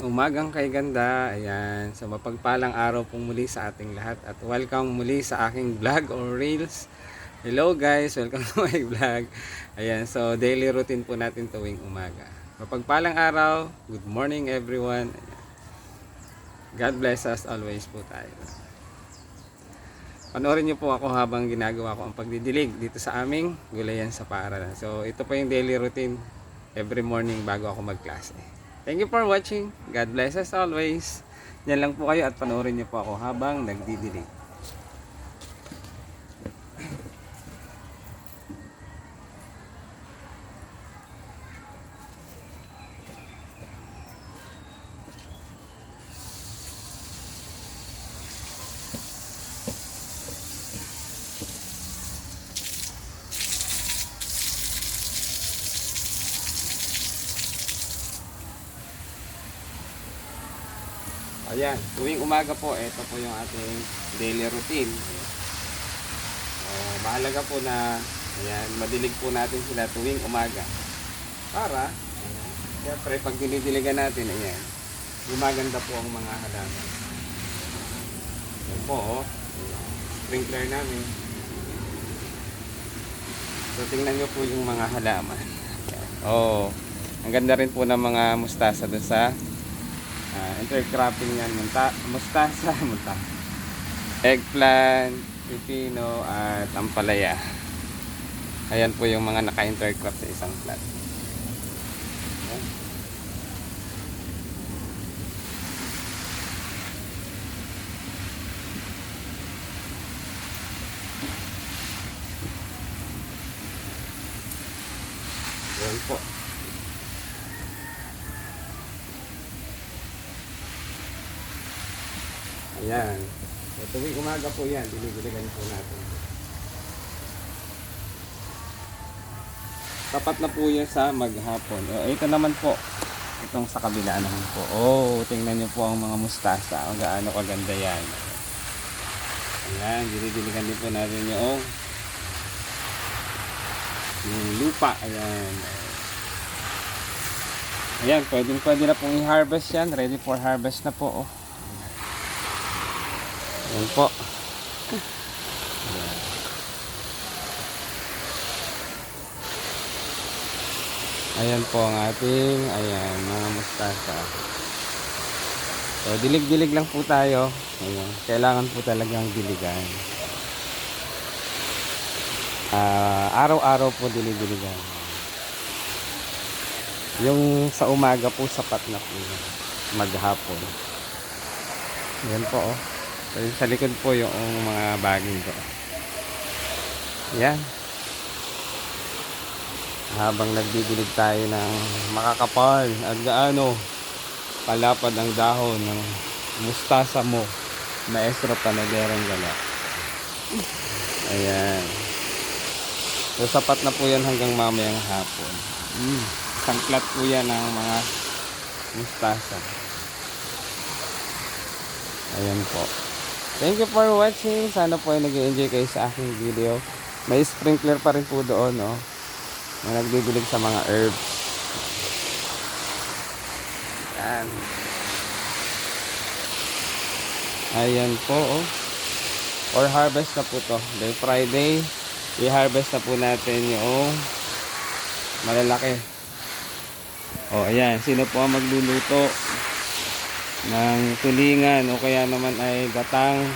Umagang kay ganda. Ayan. So mapagpalang araw pong muli sa ating lahat at welcome muli sa aking vlog or reels. Hello guys, welcome to my vlog. Ayan, so daily routine po natin tuwing umaga. Mapagpalang araw. Good morning everyone. Ayan. God bless us always po tayo. Panoorin niyo po ako habang ginagawa ko ang pagdidilig dito sa aming gulayan sa paaralan. So ito po yung daily routine every morning bago ako magklase. Thank you for watching. God bless us always. Yan lang po kayo at panoorin niyo po ako habang nagdidilig. Ayan, tuwing umaga po, ito po yung ating daily routine. Uh, mahalaga po na ayan, madilig po natin sila tuwing umaga. Para, ayan, siyempre pag dinidiligan natin, ayan, gumaganda po ang mga halaman. Ayan po, oh, sprinkler namin. So, tingnan nyo po yung mga halaman. Oh, ang ganda rin po ng mga mustasa doon sa Ah, intercropping yan, munta, mustasa, munta. Eggplant, pipino, at ampalaya. Ayan po yung mga naka-intercrop sa isang plant. Ayan. Ayan po. Ayan. So, tuwing umaga po yan, binibiligan po natin. Tapat na po yan sa maghapon. O, ito naman po. Itong sa kabila naman po. Oh, tingnan niyo po ang mga mustasa. Ang gaano kaganda yan. Ayan, binibiligan din po natin yung yung lupa. Ayan. Ayan, pwede, pwede na pong i-harvest yan. Ready for harvest na po. Oh. Ayan po. Ayan. Po ang ating, ayan, mga mustasa. So, dilig-dilig lang po tayo. Ayan. Kailangan po talagang diligan. Ah, araw-araw po dilig-diligan. Yung sa umaga po sapat na po. Maghapon. Ayan po oh. So, sa likod po yung mga baging ko. Yan. Habang nagbibilig tayo ng makakapal at gaano palapad ang dahon ng mustasa mo. Maestro Panaderang Gala. Ayan. So, sapat na po yan hanggang mamayang hapon. Mm. Sangklat po yan ng mga mustasa. Ayan po. Thank you for watching. Sana po ay nag-enjoy kayo sa aking video. May sprinkler pa rin po doon, no? Na nagbibilig sa mga herbs. Yan. Ayan po, oh. Or harvest na po to. Day Friday, i-harvest na po natin yung malalaki. Oh, ayan. Sino po ang magluluto? Ng tulingan o kaya naman ay gatang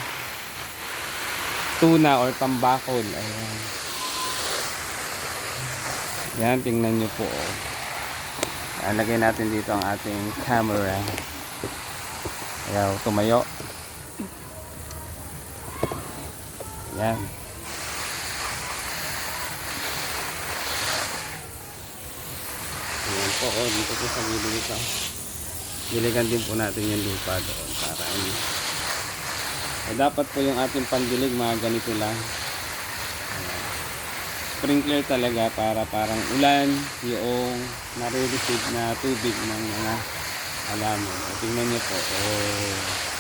tuna or tambakol. Ayan. Yan tingnan nyo po. Alagay natin dito ang ating camera. Ayaw tumayo. Yan ayan po oh, dito po sa gilid ito diligan din po natin yung lupa doon para ano eh, dapat po yung ating pandilig mga ganito lang. Sprinkler talaga para parang ulan yung nare-receive na tubig ng mga halaman tingnan nyo po. Oh.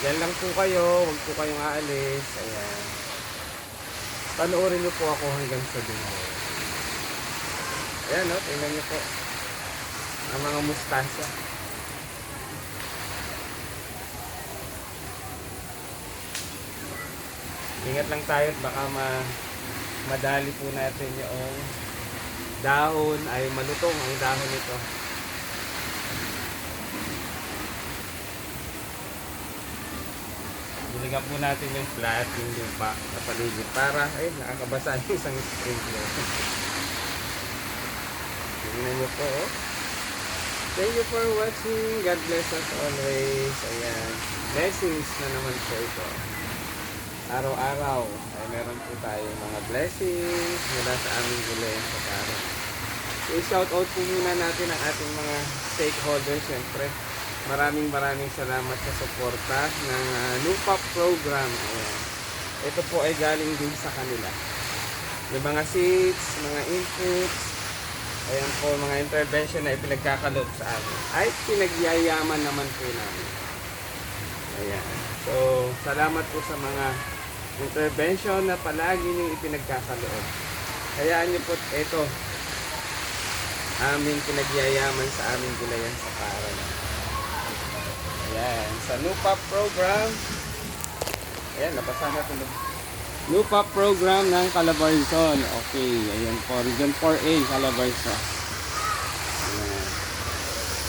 Yan lang po kayo. Huwag po kayong aalis. Ayan. Panoorin niyo po ako hanggang sa dulo. Ayan, no? Tingnan niyo po. Ang mga mustasa. Ingat lang tayo at baka ma madali po natin yung dahon ay malutong ang dahon nito. Buligan po natin yung flat, yung lupa sa paligid para, ay, nakakabasa yung isang sprinkler. Tingnan niyo po, oh. Thank you for watching. God bless us always. Ayan. Blessings na naman po ito. Araw-araw ay meron po tayo mga blessings mula sa aming gulay sa paro. I-shout out po muna natin ang ating mga stakeholders syempre. Maraming maraming salamat sa suporta ng uh, program. Ayan. Ito po ay galing din sa kanila. Yung mga seeds, mga inputs, ayan po mga intervention na ipinagkakalob sa amin. Ay pinagyayaman naman po namin. Ayan. So, salamat po sa mga intervention na palagi niyong ipinagkakaloob. Hayaan niyo po ito aming pinagyayaman sa aming gulayan sa paral. Ayan, sa NUPA program. Ayan, napasa na ito. NUPA program ng Calabarzon. Okay, ayan po. Region 4A, Calabarzon.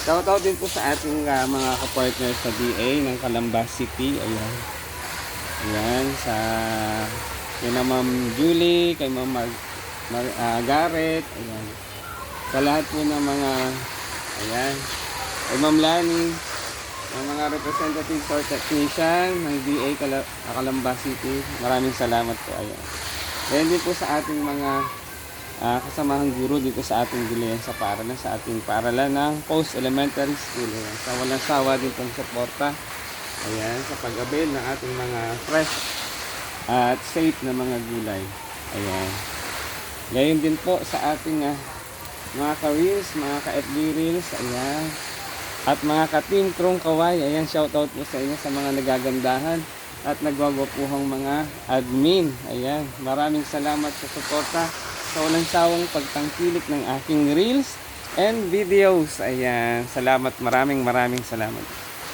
Shoutout din po sa ating ah, mga kapartner sa DA ng Calamba City. Ayan. Ayan, sa kay na Ma'am Julie, kay Ma'am Mar, Mar, ah, Garrett, ayan. Sa lahat po ng mga, ayan, kay Ma'am Lani, ng mga representatives or technician ng DA Kala, ah, Calamba City. Maraming salamat po, ayan. Ayan din po sa ating mga ah, kasamahang guro dito sa ating gilayan sa paaralan, sa ating paaralan ng post-elementary school. Ayan. Sa walang sawa din pong suporta. Ayan, sa pag-avail ng ating mga fresh at safe na mga gulay. Ayan. Gayon din po sa ating ah, mga ka-reels, mga ka-FB reels. Ayan. At mga ka-team Krong Kaway. Ayan, shoutout po sa inyo sa mga nagagandahan at nagwagwapuhang mga admin. Ayan, maraming salamat sa suporta sa walang sawang pagtangkilik ng aking reels and videos. Ayan, salamat, maraming maraming salamat.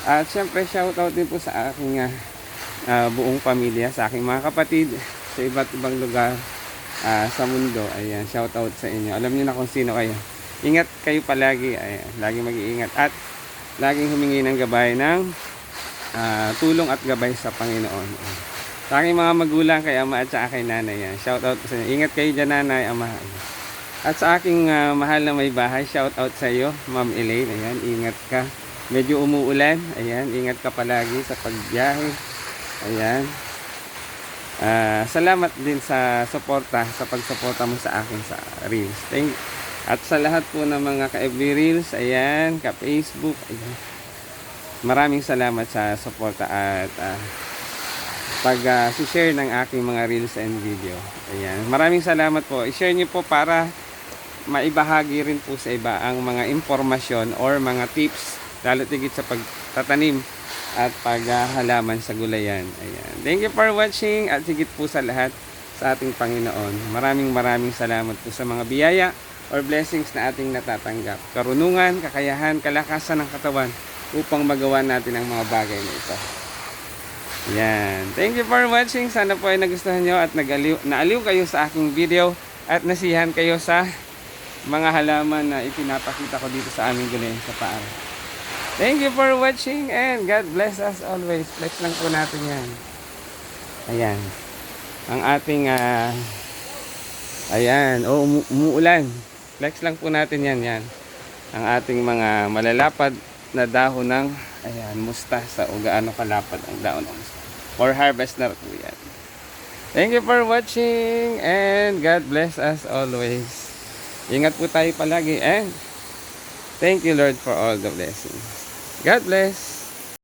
At syempre, shoutout din po sa aking ah, ah, buong pamilya, sa aking mga kapatid sa iba't ibang lugar ah, sa mundo. Ayan, shoutout sa inyo. Alam niyo na kung sino kayo. Ingat kayo palagi. Ayan, lagi mag-iingat. At laging humingi ng gabay ng ah, tulong at gabay sa Panginoon. Sa aking mga magulang, kay ama at sa aking nanay. Yan. Shout out sa inyo. Ingat kayo dyan, nanay, ama. At sa aking ah, mahal na may bahay, shout out sa iyo, Ma'am Elaine. Ayan, ingat ka. Medyo umuulan. Ayan, ingat ka palagi sa pagbiyahe. Ayan. Ah, salamat din sa suporta, sa pagsuporta mo sa akin sa Reels. Thank At sa lahat po ng mga ka-FB Reels, ayan, ka-Facebook, ayan. Maraming salamat sa suporta at ah, pag ah, share ng aking mga reels and video. Ayan. Maraming salamat po. I-share niyo po para maibahagi rin po sa iba ang mga impormasyon or mga tips lalo tigit sa pagtatanim at paghahalaman sa gulayan. Ayan. Thank you for watching at higit po sa lahat sa ating Panginoon. Maraming maraming salamat po sa mga biyaya or blessings na ating natatanggap. Karunungan, kakayahan, kalakasan ng katawan upang magawa natin ang mga bagay na ito. Yan. Thank you for watching. Sana po ay nagustuhan nyo at nagaliw, naaliw kayo sa aking video at nasihan kayo sa mga halaman na ipinapakita ko dito sa aming gulay sa paara. Thank you for watching and God bless us always. Flex lang po natin yan. Ayan. Ang ating ah, ayan, oh, umu- umuulan. Flex lang po natin yan, yan. Ang ating mga malalapad na dahon ng ayan, mustasa o gaano kalapad ang dahon ng mustasa. For harvest na po yan. Thank you for watching and God bless us always. Ingat po tayo palagi and thank you Lord for all the blessings. God bless.